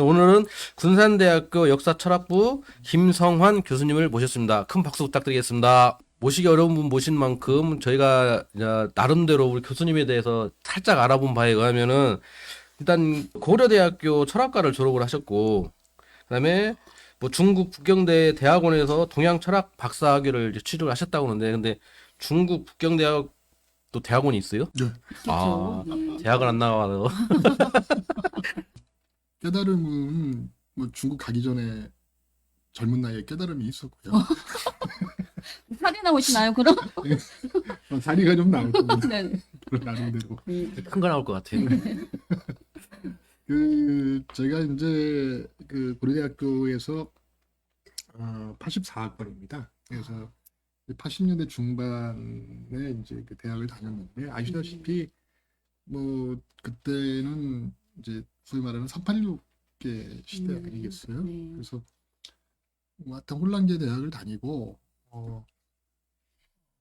오늘은 군산대학교 역사철학부 김성환 교수님을 모셨습니다. 큰 박수 부탁드리겠습니다. 모시기 어려운 분 모신 만큼 저희가 나름대로 우리 교수님에 대해서 살짝 알아본 바에 의하면은 일단 고려대학교 철학과를 졸업을 하셨고 그다음에 뭐 중국 북경대 대학원에서 동양 철학 박사 학위를 이제 취득을 하셨다고 하는데 근데 중국 북경대학도 대학원이 있어요? 네. 아. 예. 대학을 안 나가서 깨달음은 뭐 중국 가기 전에 젊은 나이에 깨달음이 있었고요. 살이 나오시나요, 그럼? 어, 자리가 좀 나올 겁니다. 네. 그런 나름대로. 음. 큰거 나올 것 같아요. 그 제가 이제 그 고려대학교에서 어, 84학번입니다. 그래서 80년대 중반에 이제 그 대학을 다녔는데 아시다시피 뭐 그때는 이제 소위 말하는 386개 시대 음, 아니겠어요? 네. 그래서 뭐 하여튼 혼란계 대학을 다니고 어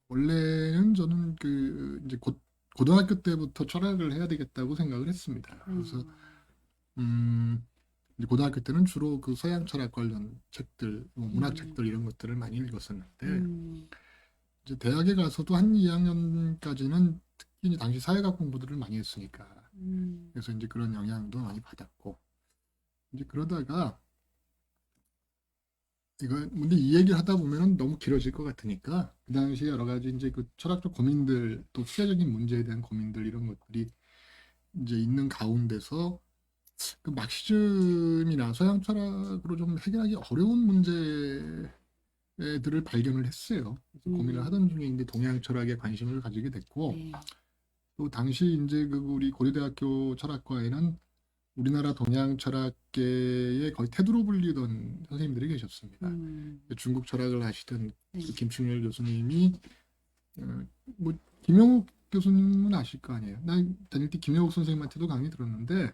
원래는 저는 그 이제 고, 고등학교 때부터 철학을 해야 되겠다고 생각을 했습니다. 그래서 음 이제 고등학교 때는 주로 그 서양 철학 관련 책들, 뭐 문학 음. 책들 이런 것들을 많이 읽었었는데 음. 이제 대학에 가서도 한 2학년까지는 특히 당시 사회학 공부들을 많이 했으니까 음. 그래서 이제 그런 영향도 많이 받았고 이제 그러다가 이거 근데 이 얘기를 하다 보면은 너무 길어질 것 같으니까 그 당시 여러 가지 이제 그 철학적 고민들 또 시대적인 문제에 대한 고민들 이런 것들이 이제 있는 가운데서 그 막시즘이나 서양 철학으로 좀 해결하기 어려운 문제들을 발견을 했어요. 그래서 음. 고민을 하던 중에 이제 동양 철학에 관심을 가지게 됐고 네. 또 당시 이제 그 우리 고려대학교 철학과에는 우리나라 동양 철학계의 거의 태두로 불리던 선생님들이 계셨습니다. 음. 중국 철학을 하시던 네. 그 김충렬 교수님이 어, 뭐 김영욱 교수님은 아실 거 아니에요. 난 다닐 때 김영욱 선생님한테도 강의 들었는데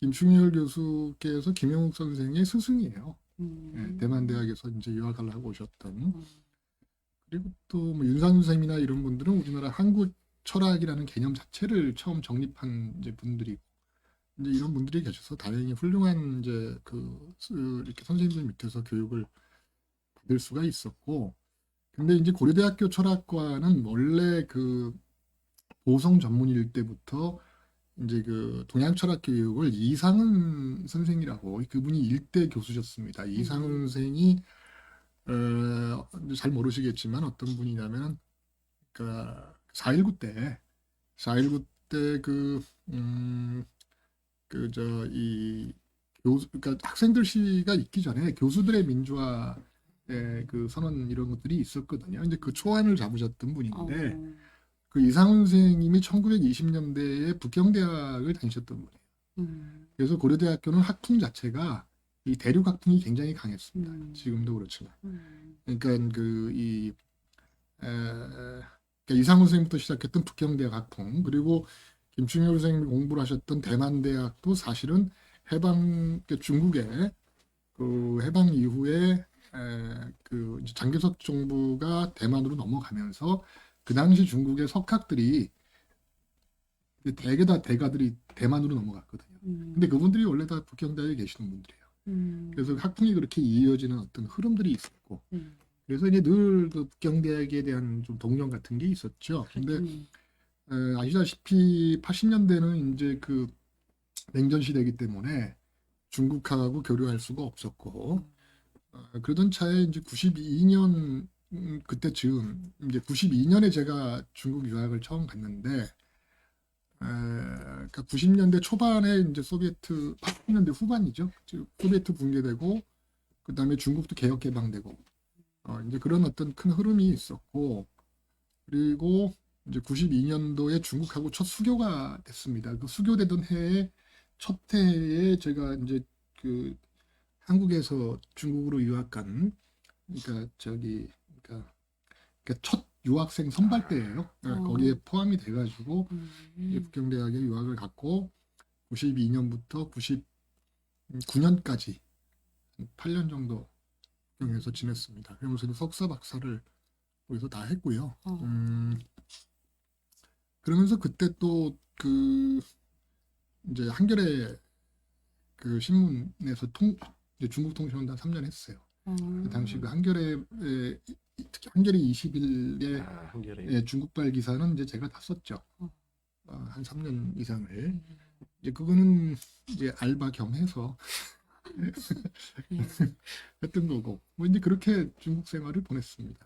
김충렬 교수께서 김영욱 선생의 스승이에요. 음. 예, 대만 대학에서 이제 유학을 하고 오셨던 음. 그리고 또 뭐 윤상윤 선생님이나 이런 분들은 우리나라 한국 철학이라는 개념 자체를 처음 정립한 이제 분들이 이제 이런 분들이 계셔서 다행히 훌륭한 이제 그 스- 이렇게 선생님들 밑에서 교육을 받을 수가 있었고 근데 이제 고려대학교 철학과는 원래 그 보성 전문일 때부터 이제 그 동양 철학 교육을 이상은 선생이라고 그분이 일대 교수셨습니다. 이상은 선생이 어, 잘 모르시겠지만 어떤 분이냐면 그러니까 4.19 때, 4.19 때 그, 음, 그, 저, 이, 교수, 그러니까 학생들 시가 있기 전에 교수들의 민주화의 그 선언 이런 것들이 있었거든요. 이제 그 초안을 잡으셨던 분인데, 어. 그 이상훈 선생님이 1920년대에 북경대학을 다니셨던 분이에요. 음. 그래서 고려대학교는 학풍 자체가 이 대륙 학풍이 굉장히 강했습니다. 음. 지금도 그렇지만. 음. 그러니까 그 이 그러니까 이상훈 선생님부터 시작했던 북경대학 학풍 그리고 김충효 선생님이 공부를 하셨던 대만대학도 사실은 해방 그러니까 중국의 그 해방 이후에 에, 그 장개석 정부가 대만으로 넘어가면서 그 당시 중국의 석학들이 대개 다 대가들이 대만으로 넘어갔거든요. 음. 근데 그분들이 원래 다 북경대학에 계시는 분들이에요. 음. 그래서 학풍이 그렇게 이어지는 어떤 흐름들이 있었고 음. 그래서 이제 늘 그 북경대학에 대한 좀 동경 같은 게 있었죠. 근데 음. 어, 아시다시피 80년대는 이제 그 냉전 시대이기 때문에 중국하고 교류할 수가 없었고 어, 그러던 차에 이제 92년 음, 그때쯤 이제 92년에 제가 중국 유학을 처음 갔는데 에, 그러니까 90년대 초반에 이제 소비에트 80년대 후반이죠. 즉, 소비에트 붕괴되고 그다음에 중국도 개혁 개방되고 어, 이제 그런 어떤 큰 흐름이 있었고 그리고 이제 92년도에 중국하고 첫 수교가 됐습니다. 그 수교되던 해에 첫 해에 제가 이제 그 한국에서 중국으로 유학 간 그러니까 저기 그러니까, 그러니까 첫 유학생 선발대예요. 네, 어. 거기에 포함이 돼가지고 음. 북경대학에 유학을 갔고 92년부터 99년까지 8년 정도 북경에서 지냈습니다. 그러면서 이제 석사 박사를 거기서 다 했고요. 어. 음, 그러면서 그때 또 그 이제 한겨레 그 신문에서 통 이제 중국 통신원단 3년 했어요. 음. 그 당시 그 한겨레 에, 특히 한겨레 20일에 아. 예, 중국발 기사는 이제 제가 다 썼죠. 어. 어, 한 3년 이상을. 음. 이제 그거는 이제 알바 겸해서 예. 했던 거고. 뭐 이제 그렇게 중국 생활을 보냈습니다.